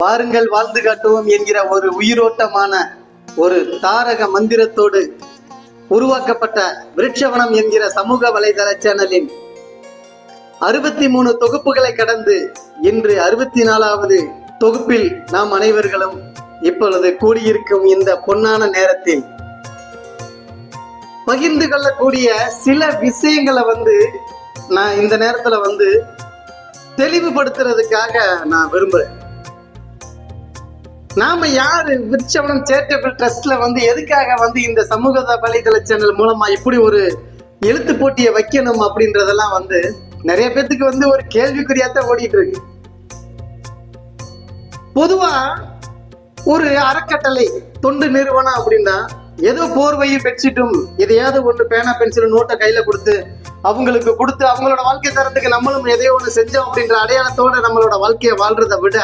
வாருங்கள் வாழ்ந்து காட்டுவோம் என்கிற ஒரு உயிரோட்டமான ஒரு தாரக மந்திரத்தோடு உருவாக்கப்பட்ட விருட்சவனம் என்கிற சமூக வலைதள சேனலின் அறுபத்தி மூணு தொகுப்புகளை கடந்து இன்று அறுபத்தி நாலாவது தொகுப்பில் நாம் அனைவர்களும் இப்பொழுது கூடியிருக்கும் இந்த பொன்னான நேரத்தில் பகிர்ந்து கொள்ளக்கூடிய சில விஷயங்களை வந்து நான் இந்த நேரத்துல வந்து தெளிவுபடுத்துறதுக்காக நான் விரும்புறேன். நாம யாரு விருட்சவனம் சேரிட்டபிள் ட்ரஸ்ட்ல வந்து எதுக்காக வந்து இந்த சமூக வலைதள சேனல் மூலமா இப்படி ஒரு எழுத்து போட்டியை வைக்கணும் அப்படின்றதெல்லாம் வந்து நிறைய பேத்துக்கு வந்து ஒரு கேள்விக்குறியாத்தான் ஓடிட்டு இருக்கு பொதுவா ஒரு அறக்கட்டளை தொண்டு நிறுவனம் அப்படின்னா ஏதோ போர்வையும் பெட்ஷீட்டும் எதையாவது ஒன்று பேனா பென்சில் நோட்டை கையில கொடுத்து அவங்களுக்கு கொடுத்து அவங்களோட வாழ்க்கை தரத்துக்கு நம்மளும் எதையோ ஒன்று செஞ்சோம் அப்படின்ற அடையாளத்தோட நம்மளோட வாழ்க்கையை வாழ்றதை விட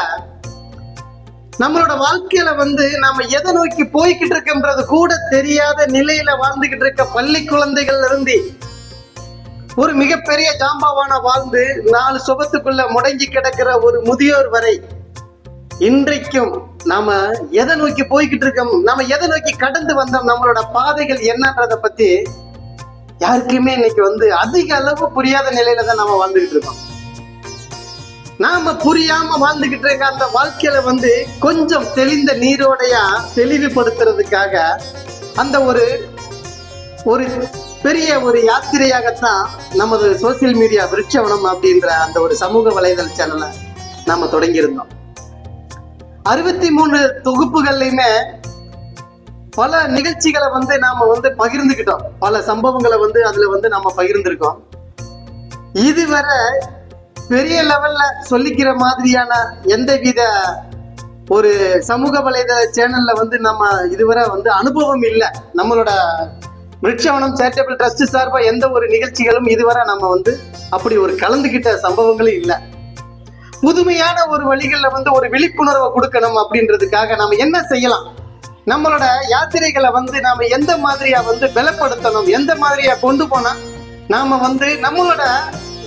நம்மளோட வாழ்க்கையில வந்து நாம எதை நோக்கி போய்கிட்டு இருக்கோம்ன்றது கூட தெரியாத நிலையில வாழ்ந்துகிட்டு இருக்க பள்ளி குழந்தைகள்ல இருந்து ஒரு மிகப்பெரிய ஜாம்பவான வாழ்ந்து நாலு சுபத்துக்குள்ள முடங்கி கிடக்கிற ஒரு முதியோர் வரை இன்றைக்கும் நாம எதை நோக்கி போய்கிட்டு இருக்கோம்? நாம எதை நோக்கி கடந்து வந்தோம்? நம்மளோட பாதைகள் என்னன்றத பத்தி யாருக்குமே இன்னைக்கு வந்து அதிக அளவு புரியாத நிலையில தான் நாம வாழ்ந்துகிட்டு இருக்கோம். நாம புரியாம வாழ்ந்துகிட்டு இருக்க அந்த வாழ்க்கையில வந்து கொஞ்சம் தெளிந்த நீரோடையா தெளிவுபடுத்துறதுக்காக அந்த ஒரு ஒரு பெரிய ஒரு யாத்திரையாகத்தான் நமது சோசியல் மீடியா விருட்சவனம் அப்படின்ற அந்த ஒரு சமூக வலைதள சேனலை நாம தொடங்கியிருந்தோம். அறுபத்தி மூணு தொகுப்புகள்லையுமே பல நிகழ்ச்சிகளை வந்து நாம வந்து பகிர்ந்துக்கிட்டோம் பல சம்பவங்களை வந்து அதுல வந்து நாம பகிர்ந்திருக்கோம். இதுவரை பெரிய லெவல்ல சொல்லிக்கிற மாதிரியான எந்தவித ஒரு சமூக வலைதள சேனல்ல வந்து நம்ம இதுவரை வந்து அனுபவம் இல்லை. நம்மளோட விருட்சவனம் சேரிட்டபிள் ட்ரஸ்ட் சார்பாக எந்த ஒரு நிகழ்ச்சிகளும் இதுவரை நம்ம வந்து அப்படி ஒரு கலந்துக்கிட்ட சம்பவங்களும் இல்லை. புதுமையான ஒரு வழிகளில் வந்து ஒரு விழிப்புணர்வை கொடுக்கணும் அப்படின்றதுக்காக நம்ம என்ன செய்யலாம்? நம்மளோட யாத்திரைகளை வந்து நாம எந்த மாதிரியா வந்து பலப்படுத்தணும்? எந்த மாதிரியா கொண்டு போனா நாம வந்து நம்மளோட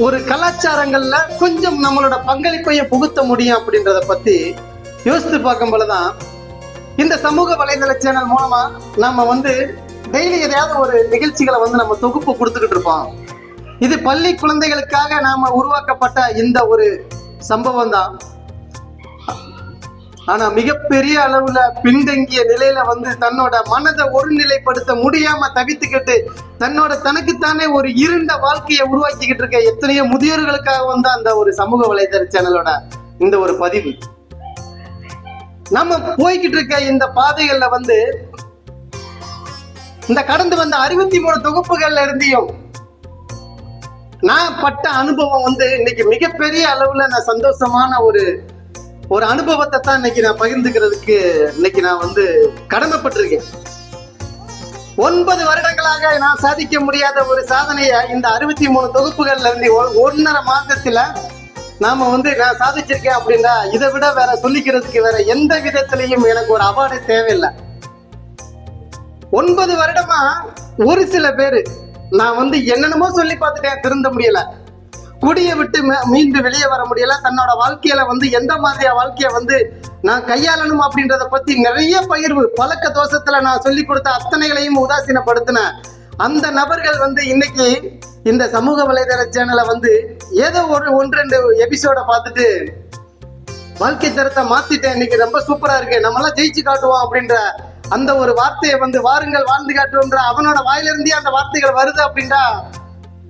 ஒரு கலாச்சாரங்கள்ல கொஞ்சம் நம்மளோட பங்களிப்பையை புகுத்த முடியும் அப்படின்றத பத்தி யோசித்து பார்க்கும் போலதான் இந்த சமூக வலைதள சேனல் மூலமா நாம வந்து டெய்லி எதையாவது ஒரு நிகழ்ச்சிகளை வந்து நம்ம தொகுப்பு கொடுத்துக்கிட்டு இருப்போம். இது பள்ளி குழந்தைகளுக்காக நாம உருவாக்கப்பட்ட இந்த ஒரு சம்பவம் தான் ஆனா மிகப்பெரிய அளவுல பின்தங்கிய நிலையில வந்து தன்னோட மனதை ஒருநிலைப்படுத்த முடியாம தவித்துக்கிட்டு தன்னோட தனக்குத்தானே ஒரு இருண்ட வாழ்க்கையை உருவாக்கிக்கிட்டு இருக்க எத்தனையோ முதியோர்களுக்காக வந்து அந்த ஒரு சமூக வலைதள சேனலோட இந்த ஒரு பதிவு. நம்ம போய்கிட்டு இருக்க இந்த பாதைகள்ல வந்து இந்த கடந்து வந்த அறுபத்தி மூணு தொகுப்புகள்ல இருந்தையும் நான் பட்ட அனுபவம் வந்து இன்னைக்கு மிகப்பெரிய அளவுல நான் சந்தோஷமான ஒரு ஒரு அனுபவத்தை தான் இன்னைக்கு நான் பகிர்ந்துக்கிறதுக்கு இன்னைக்கு நான் வந்து கடமைப்பட்டிருக்கேன். ஒன்பது வருடங்களாக நான் சாதிக்க முடியாத ஒரு சாதனையை இந்த அறுபத்தி மூணு தொகுப்புகள்ல இருந்து ஒன்னரை மாதத்துல நாம வந்து நான் சாதிச்சிருக்கேன் அப்படின்னா இதை விட வேற சொல்லிக்கிறதுக்கு வேற எந்த விதத்திலையும் எனக்கு ஒரு அவார்டு தேவையில்லை. ஒன்பது வருடமா ஒரு சில பேரு நான் வந்து என்னென்னமோ சொல்லி பார்த்துட்டேன் திருந்த முடியல. குடியை விட்டு மீண்டு வெளியே வர முடியல. தன்னோட வாழ்க்கையில வந்து எந்த மாதிரியா வாழ்க்கையை வந்து நான் கையாளணும் அப்படின்றத பத்தி நிறைய பகிர்வு பழக்க தோஷத்துல நான் சொல்லி கொடுத்த அத்தனைகளையும் உதாசீனப்படுத்தின அந்த நபர்கள் வந்து இன்னைக்கு இந்த சமூக வலைதள சேனலை வந்து ஏதோ ஒரு ஒன்று ரெண்டு எபிசோட பார்த்துட்டு வாழ்க்கை தரத்தை மாத்திட்டேன். இன்னைக்கு ரொம்ப சூப்பரா இருக்கு. நம்மளாம் ஜெயிச்சு காட்டுவோம் அப்படின்ற அந்த ஒரு வார்த்தையை வந்து வாருங்கள் வாழ்ந்து காட்டுவோம்ன்ற அவனோட வாயிலிருந்தே அந்த வார்த்தைகள் வருது அப்படின்றா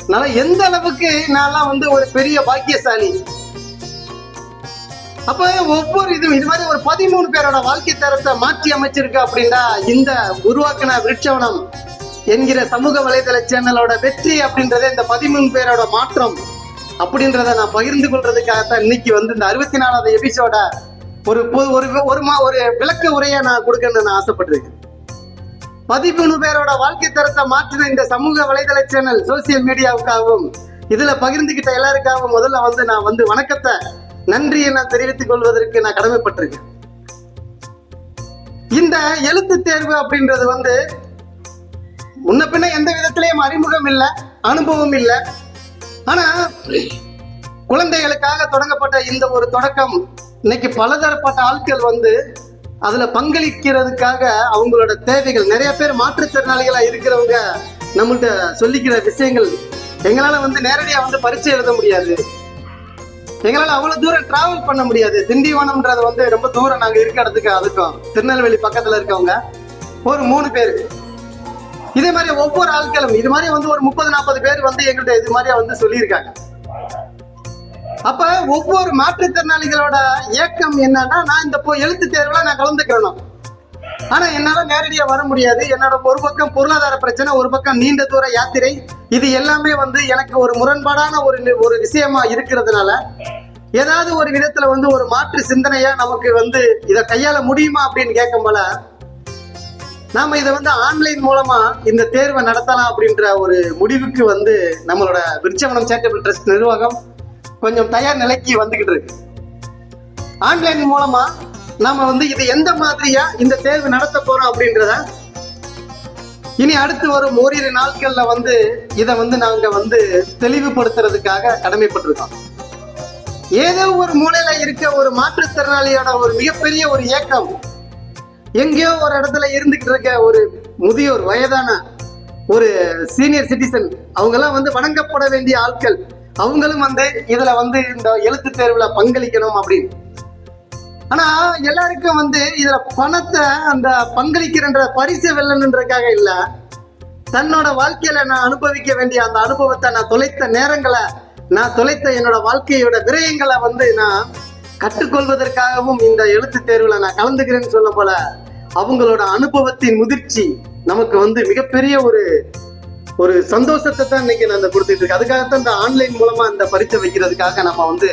நான் எந்த அளவுக்கு நான்லாம் வந்து ஒரு பெரிய பாக்கியசாலி? அப்ப ஒவ்வொரு இது இது மாதிரி ஒரு பதிமூணு பேரோட வாழ்க்கை தரத்தை மாற்றி அமைச்சிருக்கு அப்படின்னா இந்த உருவாக்கின விருட்சவனம் என்கிற சமூக வலைதள சேனலோட வெற்றி அப்படின்றதே இந்த பதிமூணு பேரோட மாற்றம் அப்படின்றத நான் பகிர்ந்து கொள்றதுக்காகத்தான் இன்னைக்கு வந்து இந்த அறுபத்தி நாலாவது எபிசோட ஒரு ஒரு ஒரு மா ஒரு விளக்க உரையை நான் கொடுக்கணும்னு நான் ஆசைப்பட்டிருக்கேன். பதிமூணு பேரோட வாழ்க்கை தரத்தை மாற்றின இந்த சமூக வலைதள சேனல் சோசியல் மீடியாவுக்காகவும் இதுல பகிர்ந்துகிட்ட எல்லாருக்காகவும் முதல்ல வந்து நான் வந்து வணக்கத்தை நன்றியை நான் தெரிவித்துக் கொள்வதற்கு நான் கடமைப்பட்டிருக்கேன். இந்த எழுத்து தேர்வு அப்படின்றது வந்து முன்ன பின்ன எந்த விதத்திலையும் அறிமுகம் இல்லை அனுபவம் இல்லை. ஆனா குழந்தைகளுக்காக தொடங்கப்பட்ட இந்த ஒரு தொடக்கம் இன்னைக்கு பலதரப்பட்ட ஆட்கள் வந்து அதுல பங்களிக்கிறதுக்காக அவங்களோட தேவைகள் நிறைய பேர் மாற்றுத்திறனாளிகளா இருக்கிறவங்க நம்மள்கிட்ட சொல்லிக்கிற விஷயங்கள் எங்களால வந்து நேரடியா வந்து பரீட்சை எழுத முடியாது. எங்களால அவ்வளவு தூரம் டிராவல் பண்ண முடியாது. திண்டிவனம்ன்றது வந்து ரொம்ப தூரம் நாங்க இருக்க இடத்துக்கு அதுக்கும். திருநெல்வேலி பக்கத்துல இருக்கவங்க. ஒரு மூணு பேர். இதே மாதிரி ஒவ்வொரு ஆட்களும் இது மாதிரி வந்து ஒரு முப்பது நாற்பது பேர் வந்து எங்கள்கிட்ட இது மாதிரியா வந்து சொல்லியிருக்காங்க. அப்ப ஒவ்வொரு மாற்றுத்திறனாளிகளோட ஏக்கம் என்னன்னா நான் இந்த பொ- எழுத்து தேர்வுல நான் கலந்துக்கிறணும். ஆனா என்னால நேரடியா வர முடியாது. என்னோட ஒரு பக்கம் பொருளாதார பிரச்சனை ஒரு பக்கம் நீண்ட தூர யாத்திரை. இது எல்லாமே வந்து எனக்கு ஒரு முரண்பாடான ஒரு ஒரு விஷயமா இருக்கிறதுனால ஏதாவது ஒரு விதத்துல வந்து ஒரு மாற்று சிந்தனையா நமக்கு வந்து இதை கையாள முடியுமா அப்படின்னு கேட்கும் போல நாம இதை வந்து ஆன்லைன் மூலமா இந்த தேர்வை நடத்தலாம் அப்படின்ற ஒரு முடிவுக்கு வந்து நம்மளோட விருச்சவனம் சேரிட்டபிள் ட்ரஸ்ட் நிர்வாகம் கொஞ்சம் தயார் நிலைக்கு வந்துகிட்டு இருக்கு. ஆன்லைன் மூலமா நாம வந்து இது எந்த மாதிரியா இந்த தேர்வு நடத்த போறோம் அப்படின்றத இனி அடுத்து வரும் ஓரிரு நாட்கள்ல வந்து இதை வந்து நாங்க வந்து தெளிவுபடுத்துறதுக்காக கடமைப்பட்டிருக்கோம். ஏதோ ஒரு மூலையில இருக்க ஒரு மாற்றுத்திறனாளியோட ஒரு மிகப்பெரிய ஒரு இயக்கம் எங்கேயோ ஒரு இடத்துல இருந்துகிட்டு இருக்க ஒரு முதியோர் வயதான ஒரு சீனியர் சிட்டிசன் அவங்கெல்லாம் வந்து வணங்கப்பட வேண்டிய ஆட்கள் அவங்களும் வந்து இதுல வந்து இந்த எழுத்து தேர்வுல பங்களிக்கணும் அப்படின்னு. ஆனா எல்லாருக்கும் வந்து இதுல பணத்தை அந்த பங்களிக்கிறன்ற பரிசு வெல்லணுன்றக்காக இல்ல. தன்னோட வாழ்க்கையில நான் அனுபவிக்க வேண்டிய அந்த அனுபவத்தை நான் தொலைத்த நேரங்களை நான் தொலைத்த என்னோட வாழ்க்கையோட விரயங்களை வந்து நான் கற்றுக்கொள்வதற்காகவும் இந்த எழுத்து தேர்வுல நான் கலந்துக்கிறேன்னு சொல்ல போல அவங்களோட அனுபவத்தின் முதிர்ச்சி நமக்கு வந்து மிகப்பெரிய ஒரு ஒரு சந்தோஷத்தை தான் இன்னைக்கு நான் இந்த கொடுத்துட்டு இருக்கேன். அதுக்காகத்தான் இந்த ஆன்லைன் மூலமா இந்த பரீட்சை வைக்கிறதுக்காக நம்ம வந்து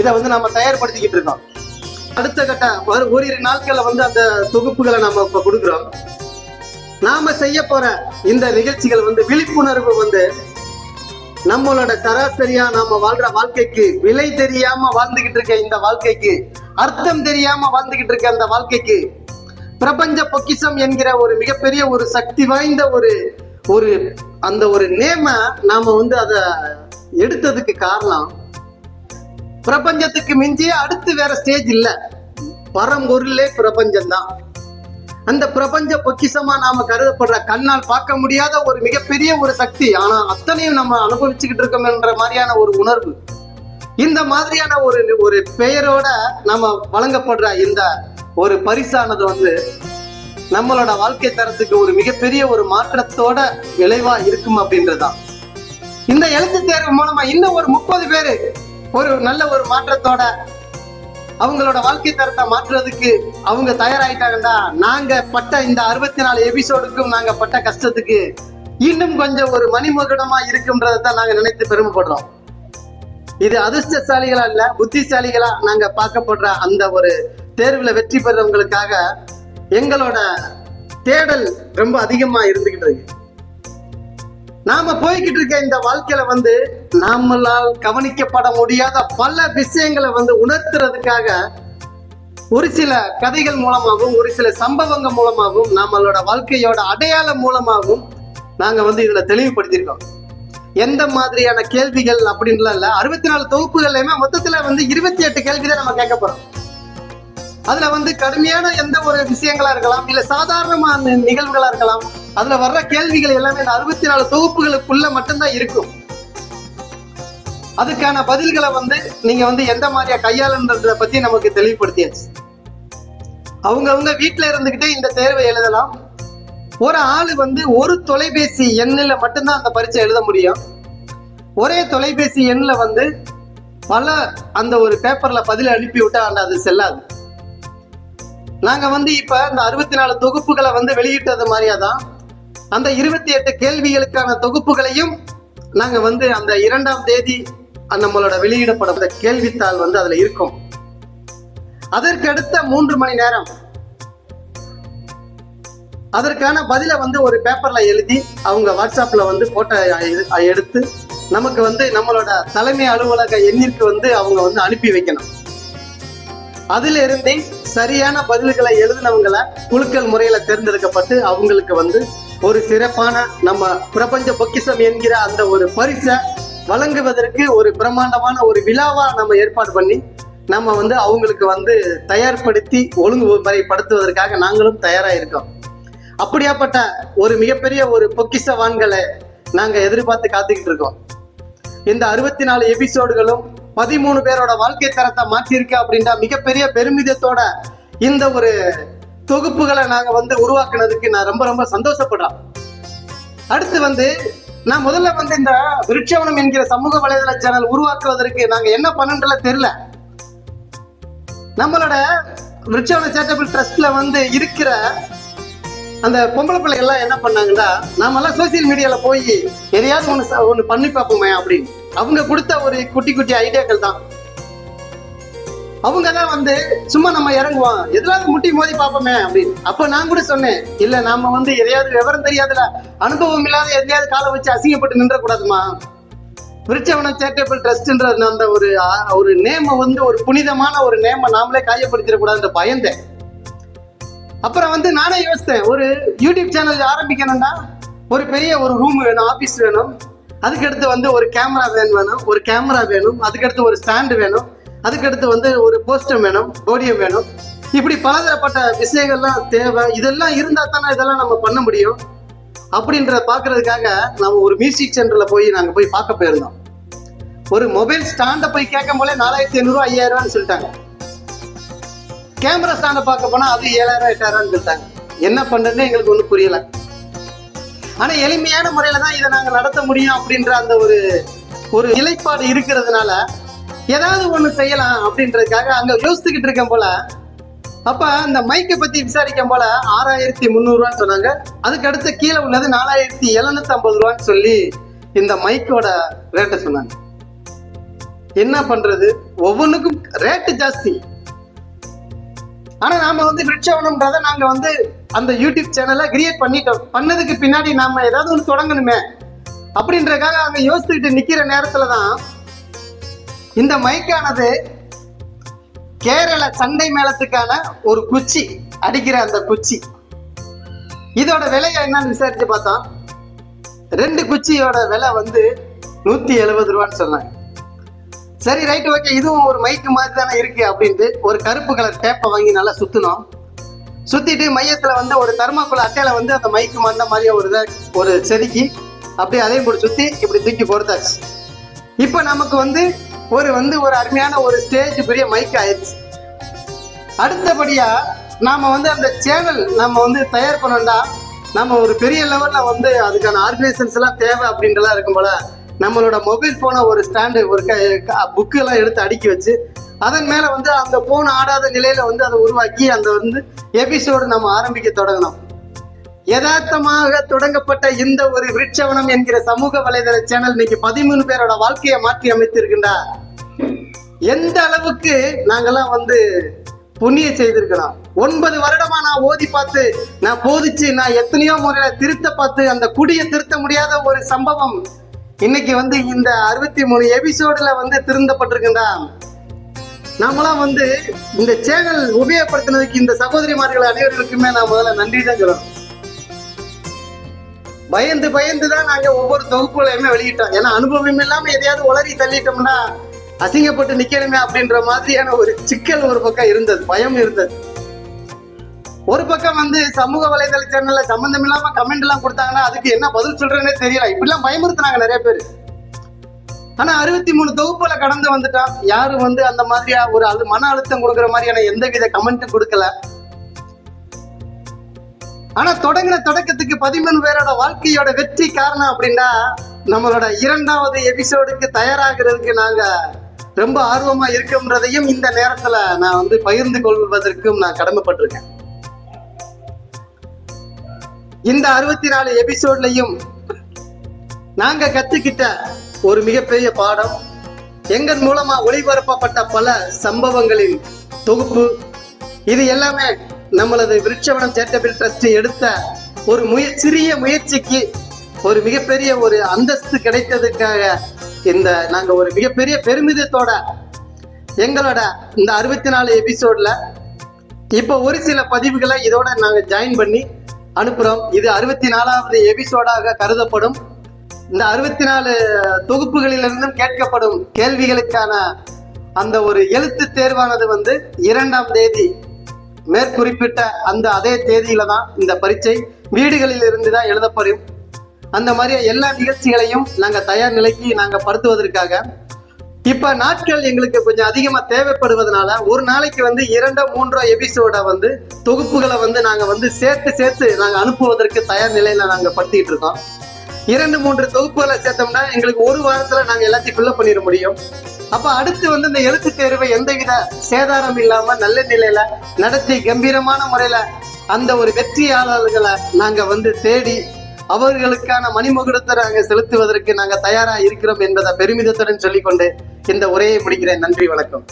இதை வந்து நம்ம தயார்படுத்திக்கிட்டு இருக்கோம். அடுத்த கட்ட ஒரு ஓரிரு நாட்களில் வந்து அந்த தொகுப்புகளை நம்ம இப்ப கொடுக்குறோம். நாம செய்ய போற இந்த நிகழ்ச்சிகள் வந்து விழிப்புணர்வு வந்து நம்மளோட சராசரியா நாம வாழ்ற வாழ்க்கைக்கு விலை தெரியாம வாழ்ந்துகிட்டு இருக்க இந்த வாழ்க்கைக்கு அர்த்தம் தெரியாம வாழ்ந்துகிட்டு இருக்க அந்த வாழ்க்கைக்கு பிரபஞ்ச பொக்கிஷம் என்கிற ஒரு மிகப்பெரிய ஒரு சக்தி வாய்ந்த ஒரு ஒரு அந்த ஒரு நேம நாம வந்து அதை எடுத்ததுக்கு காரணம் பிரபஞ்சத்துக்கு மிஞ்சி அடுத்து வேற ஸ்டேஜ் இல்ல. பரம்பொருளே பிரபஞ்சம் தான் அந்த பிரபஞ்ச பொக்கிஷமா நாம கருதப்படுற கண்ணால் பார்க்க முடியாத ஒரு மிகப்பெரிய ஒரு சக்தி ஆனா அத்தனையும் நம்ம அனுபவிச்சுக்கிட்டு இருக்கோம்ன்ற மாதிரியான ஒரு உணர்வு. இந்த மாதிரியான ஒரு ஒரு பெயரோட நம்ம வழங்கப்படுற இந்த ஒரு பரிசானது வந்து நம்மளோட வாழ்க்கை தரத்துக்கு ஒரு மிகப்பெரிய ஒரு மாற்றத்தோட விளைவா இருக்கும் அப்படின்றதுதான். இந்த எழுத்து தேர்வு மூலமா இன்னும் ஒரு முப்பது பேரு ஒரு நல்ல ஒரு மாற்றத்தோட அவங்களோட வாழ்க்கை தரத்தை மாற்றுறதுக்கு அவங்க தயாராயிட்டாங்கன்னா நாங்க பட்ட இந்த அறுபத்தி நாலு எபிசோடுக்கும் நாங்க பட்ட கஷ்டத்துக்கு இன்னும் கொஞ்சம் ஒரு மணிமகுடமா இருக்கும்ன்றதை தான் நாங்க நினைத்து பெருமைப்படுறோம். இது அதிர்ஷ்டசாலிகளா இல்ல புத்திசாலிகளா நாங்க பார்க்கப்படுற அந்த ஒரு தேர்வுல வெற்றி பெறவங்களுக்காக எங்களோட தேடல் ரொம்ப அதிகமா இருந்துகிட்டு இருக்கு. நாம போய்கிட்டு இருக்க இந்த வாழ்க்கையில வந்து நம்மளால் கவனிக்கப்பட முடியாத பல விஷயங்களை வந்து உணர்த்துறதுக்காக ஒரு சில கதைகள் மூலமாகவும் ஒரு சில சம்பவங்கள் மூலமாகவும் நம்மளோட வாழ்க்கையோட அடையாளம் மூலமாகவும் நாங்க வந்து இதுல தெளிவுபடுத்தியிருக்கோம். எந்த மாதிரியான கேள்விகள் அப்படின்லாம் இல்ல. அறுபத்தி நாலு தொகுப்புகள்லையுமே மொத்தத்துல வந்து இருபத்தி எட்டு கேள்வி தான் நம்ம கேட்க போறோம். அதுல வந்து கடுமையான எந்த ஒரு விஷயங்களா இருக்கலாம் இல்ல சாதாரணமான நிகழ்வுகளா இருக்கலாம் அதுல வர்ற கேள்விகள் எல்லாமே இந்த அறுபத்தி நாலு தொகுப்புகளுக்குள்ள மட்டும்தான் இருக்கும். அதுக்கான பதில்களை வந்து நீங்க வந்து எந்த மாதிரியா கையாளுன்றத பத்தி நமக்கு தெளிவுபடுத்தியாச்சு. அவங்கவுங்க வீட்டுல இருந்துகிட்டே இந்த தேர்வை எழுதலாம். ஒரு ஆளு வந்து ஒரு தொலைபேசி எண்ணில் மட்டும்தான் அந்த பரீட்சை எழுத முடியும். ஒரே தொலைபேசி எண்ணில் வந்து பல அந்த ஒரு பேப்பர்ல பதில் அனுப்பி விட்டா அந்த அது செல்லாது. நாங்க வந்து இப்ப இந்த அறுபத்தி நாலு தொகுப்புகளை வந்து வெளியிட்டது மாதிரியா தான் அந்த இருபத்தி எட்டு கேள்விகளுக்கான தொகுப்புகளையும் நாங்க வந்து அந்த இரண்டாம் தேதி நம்மளோட வெளியிடப்படும் அந்த கேள்வித்தாள் வந்து அதுல இருக்கும். அதற்கு அடுத்த மூன்று மணி நேரம் அதற்கான பதிலை வந்து ஒரு பேப்பர்ல எழுதி அவங்க வாட்ஸ்அப்ல வந்து போட்டோ எடுத்து நமக்கு வந்து நம்மளோட தலைமை அலுவலக எண்ணிற்கு வந்து அவங்க வந்து அனுப்பி வைக்கணும். அதுல சரியான பதில்களை எழுதினவங்களை குழுக்கள் முறையில தேர்ந்தெடுக்கப்பட்டு அவங்களுக்கு வந்து ஒரு சிறப்பான நம்ம பிரபஞ்ச பொக்கிஷம் என்கிற அந்த ஒரு பரிசை வழங்குவதற்கு ஒரு பிரம்மாண்டமான ஒரு விழாவா நம்ம ஏற்பாடு பண்ணி நம்ம வந்து அவங்களுக்கு வந்து தயார்படுத்தி ஒழுங்குமுறைப்படுத்துவதற்காக நாங்களும் தயாரா இருக்கோம் அப்படியாப்பட்ட ஒரு மிகப்பெரிய ஒரு பொக்கிசவான்களை நாங்க எதிர்பார்த்து காத்துக்கிட்டு இருக்கோம். இந்த அறுபத்தி நாலு எபிசோடுகளும் பதிமூணு பேரோட வாழ்க்கை தரத்தை மாற்றிருக்கு அப்படின்ற மிகப்பெரிய பெருமிதத்தோட இந்த ஒரு தொகுப்புகளை நாங்க வந்து உருவாக்குனதுக்கு நான் ரொம்ப ரொம்ப சந்தோஷப்படுறேன் அடுத்து வந்து நான் முதல்ல வந்து இந்த விருட்சவனம் என்கிற சமூக வலைதள சேனல் உருவாக்குவதற்கு நாங்க என்ன பண்ணுன்றல தெரியல. நம்மளோட விருட்சவன சேரிட்டபிள் ட்ரஸ்ட்ல வந்து இருக்கிற அந்த பொம்பளை பிள்ளை எல்லாம் என்ன பண்ணாங்கன்னா நாம எல்லாம் சோசியல் மீடியால போய் எதையாவது ஒன்று ச- பண்ணி பார்ப்போமே அப்படின்னு. அவங்க கொடுத்த ஒரு குட்டி குட்டி ஐடியாக்கள் தான். அவங்க தான் வந்து சும்மா நம்ம இறங்குவோம். எதுலாவது முட்டி மோதி பார்ப்போமே அப்படின்னு. அப்ப நான் கூட சொன்னேன் இல்ல நாம வந்து எதையாவது விவரம் தெரியாதுல. அனுபவம் இல்லாத எதையாவது காலை வச்சு அசிங்கப்பட்டு நின்ற கூடாதுமா விருச்சவன சேரிட்டபிள் ட்ரஸ்ட்ன்ற அந்த ஒரு ஒரு நேம வந்து ஒரு புனிதமான ஒரு நேம நாமளே காயப்படுத்திடக்கூடாதுன்ற பயந்தேன் அப்புறம் வந்து நானே யோசித்தேன் ஒரு யூடியூப் சேனல் ஆரம்பிக்கணும்னா ஒரு பெரிய ஒரு ரூம் வேணும் ஆபீஸ் வேணும். அதுக்கடுத்து வந்து ஒரு கேமரா வேன் வேணும் ஒரு கேமரா வேணும் அதுக்கடுத்து ஒரு ஸ்டாண்டு வேணும் அதுக்கடுத்து வந்து ஒரு போஸ்டர் வேணும் போடியம் வேணும். இப்படி பலதரப்பட்ட விஷயங்கள்லாம் தேவை. இதெல்லாம் இருந்தால் தானே இதெல்லாம் நம்ம பண்ண முடியும். அப்படின்றத பார்க்கறதுக்காக நம்ம ஒரு மியூசிக் சென்டரில் போய் நாங்கள் போய் பார்க்க போயிருந்தோம். ஒரு மொபைல் ஸ்டாண்டை போய் கேட்கும் போலே நாலாயிரத்தி ஐநூறுரூவா ஐயாயிரம் ரூபான்னு சொல்லிட்டாங்க. கேமரா ஸ்டாண்டை பார்க்க போனால் அது ஏழாயிரம் எட்டாயிரம் சொல்லிட்டாங்க. என்ன பண்ணுறதுன்னு எங்களுக்கு ஒன்றும் புரியலை. ஆனா எளிமையான முறையில தான் இதை நாங்க நடத்த முடியும் அப்படின்ற அந்த ஒரு ஒரு நிலைப்பாடு இருக்கிறதுனால ஏதாவது ஒண்ணு செய்யலாம் அப்படின்றதுக்காக அங்க யோசித்துக்கிட்டு இருக்கேன் போல. அப்ப அந்த மைக்கை பத்தி விசாரிக்கும் போல ஆறாயிரத்தி முந்நூறுவான்னு சொன்னாங்க. அதுக்கு அடுத்து கீழே உள்ளது நாலாயிரத்தி எழுநூத்தி ஐம்பது ரூபான்னு சொல்லி இந்த மைக்கோட ரேட்டை சொன்னாங்க. என்ன பண்றது? ஒவ்வொன்றுக்கும் ரேட்டு ஜாஸ்தி. ஆனா நாம வந்து விருட்சவனம்ன்றத நாங்க வந்து அந்த யூடியூப் சேனலை கிரியேட் பண்ணிட்டோம் பண்ணதுக்கு பின்னாடி நாம ஏதாவது ஒன்று தொடங்கணுமே? அப்படின்றக்காக அங்க யோசிச்சுக்கிட்டு நிக்கிற நேரத்துல தான் இந்த மைக்கானது கேரள சண்டை மேளத்துக்கான ஒரு குச்சி அடிக்கிற அந்த குச்சி. இதோட விலையை என்னன்னு விசாரிச்சு பார்த்தோம் ரெண்டு குச்சியோட விலை வந்து நூத்தி எழுபது ரூபான்னு சொன்னாங்க. சரி ரைட் ஓகே இதுவும் ஒரு மைக்கு மாதிரி தானே இருக்கு அப்படின்ட்டு ஒரு கருப்பு கலர் டேப்பை வாங்கி நல்லா சுத்தினோம். சுத்திட்டு மையத்துல வந்து ஒரு தர்மாக்குள்ள அட்டையில வந்து அந்த மைக்கு மண்ட மாதிரி ஒரு இதை ஒரு செதுக்கி அப்படியே அதையும் போட்டு சுத்தி இப்படி தூக்கி பொறுத்தாச்சு. இப்போ நமக்கு வந்து ஒரு வந்து ஒரு அருமையான ஒரு ஸ்டேஜ் பெரிய மைக் ஆயிடுச்சு. அடுத்தபடியா நாம வந்து அந்த சேனல் நம்ம வந்து தயார் பண்ணோம்னா நம்ம ஒரு பெரிய லெவல்ல வந்து அதுக்கான ஆர்கனைசேஷன்ஸ் எல்லாம் தேவை அப்படின்றலாம் இருக்கும் போல நம்மளோட மொபைல் போனை ஒரு ஸ்டாண்டு ஒரு புக்கு எல்லாம் எடுத்து அடுக்கி வச்சு அதன் மேலே வந்து அந்த ஃபோன் ஆடாத நிலையில் வந்து அதை உருவாக்கி அந்த வந்து எபிசோடு நம்ம ஆரம்பிக்க தொடங்கணும். யதார்த்தமாக தொடங்கப்பட்ட இந்த ஒரு விருட்சவனம் என்கிற சமூக வலைதள சேனல் இன்னைக்கு பதிமூணு பேரோட வாழ்க்கையை மாற்றி அமைத்திருக்கின்றா எந்த அளவுக்கு நாங்கெல்லாம் வந்து புண்ணியம் செய்திருக்கலாம் ஒன்பது வருடமா நான் ஓதி பார்த்து நான் போதிச்சு நான் எத்தனையோ முறையில திருத்த பார்த்து அந்த குடியை திருத்த முடியாத ஒரு சம்பவம் இன்னைக்கு வந்து இந்த அறுபத்தி மூணு எபிசோடுல வந்து திருந்தப்பட்டிருக்கின்றா நாமலாம் வந்து இந்த சேனல் உபயோகப்படுத்தினதுக்கு இந்த சகோதரிமார்கள் அனைவருக்குமே நான் முதல்ல நன்றி தான் சொல்லணும். பயந்து பயந்து தான் நாங்க ஒவ்வொரு தொகுப்புகளையுமே வெளியிட்டோம். ஏன்னா அனுபவம் இல்லாம எதையாவது உளறி தள்ளிட்டோம்னா அசிங்கப்பட்டு நிக்கணுமே அப்படின்ற மாதிரியான ஒரு சிக்கல் ஒரு பக்கம் இருந்தது பயம் இருந்தது. ஒரு பக்கம் வந்து சமூக வலைதள சேனல்ல சம்பந்தம் இல்லாம கமெண்ட் எல்லாம் கொடுத்தாங்கன்னா அதுக்கு என்ன பதில் சொல்றேன்னே தெரியல. இப்படிலாம் பயமுறுத்துனாங்க நிறைய பேர். ஆனா அறுபத்தி மூணு தொகுப்புல கடந்து வந்துட்டான். யாரும் வந்து அந்த மாதிரியா ஒரு அழு மன அழுத்தம் கொடுக்குற மாதிரியான எந்தவித கமெண்ட்டும் கொடுக்கல. ஆனா தொடங்கின தொடக்கத்துக்கு பதிமூணு பேரோட வாழ்க்கையோட வெற்றி காரணம் அப்படின்னா நம்மளோட இரண்டாவது எபிசோடுக்கு தயாராகிறதுக்கு நாங்க ரொம்ப ஆர்வமா இருக்கோம்ன்றதையும் இந்த நேரத்துல நான் வந்து பகிர்ந்து கொள்வதற்கும் நான் கடமைப்பட்டிருக்கேன். இந்த அறுபத்தி நாலு எபிசோட்லையும் நாங்க கத்துக்கிட்ட ஒரு மிகப்பெரிய பாடம் எங்கள் மூலமா ஒளிபரப்பப்பட்ட பல சம்பவங்களின் தொகுப்பு. இது எல்லாமே நம்மளது விருட்சவனம் சேர்த்தபில் ட்ரஸ்ட் எடுத்த ஒரு முய சிறிய முயற்சிக்கு ஒரு மிகப்பெரிய ஒரு அந்தஸ்து கிடைத்ததுக்காக இந்த நாங்க ஒரு மிகப்பெரிய பெருமிதத்தோட எங்களோட இந்த அறுபத்தி நாலு எபிசோட்ல இப்போ ஒரு சில பதிவுகளை இதோட நாங்கள் ஜாயின் பண்ணி அனுப்புறோம். இது அறுபத்தி நாலாவது எபிசோடாக கருதப்படும். இந்த அறுபத்தி நாலு தொகுப்புகளிலிருந்தும் கேட்கப்படும் கேள்விகளுக்கான அந்த ஒரு எழுத்து தேர்வானது வந்து இரண்டாம் தேதி. மேற்குறிப்பிட்ட அந்த அதே தேதியில தான் இந்த பரீட்சை. வீடுகளில் இருந்து தான் எழுதப்படும். அந்த மாதிரி எல்லா நிகழ்ச்சிகளையும் நாங்கள் தயார் நிலைக்கு நாங்கள் படுத்துவதற்காக இப்ப நாட்கள் எங்களுக்கு கொஞ்சம் அதிகமா தேவைப்படுவதனால ஒரு நாளைக்கு வந்து இரண்டோ மூன்றோ எபிசோட வந்து தொகுப்புகளை வந்து நாங்க வந்து சேர்த்து சேர்த்து நாங்க அனுப்புவதற்கு தயார் நிலையில நாங்க படுத்திட்டு இருக்கோம். இரண்டு மூன்று தொகுப்புகளை சேர்த்தோம்னா எங்களுக்கு ஒரு வாரத்துல நாங்க எல்லாத்தையும் ஃபில்லப் பண்ணிட முடியும். அப்ப அடுத்து வந்து இந்த எழுத்து தேர்வை எந்தவித சேதாரம் இல்லாம நல்ல நிலையில நடத்தி கம்பீரமான முறையில அந்த ஒரு வெற்றியாளர்களை நாங்க வந்து தேடி அவர்களுக்கான மணிமகுடத்தை நாங்க செலுத்துவதற்கு நாங்க தயாரா இருக்கிறோம் என்பதை பெருமிதத்துடன் சொல்லிக்கொண்டு இந்த உரையை முடிக்கிறேன். நன்றி வணக்கம்.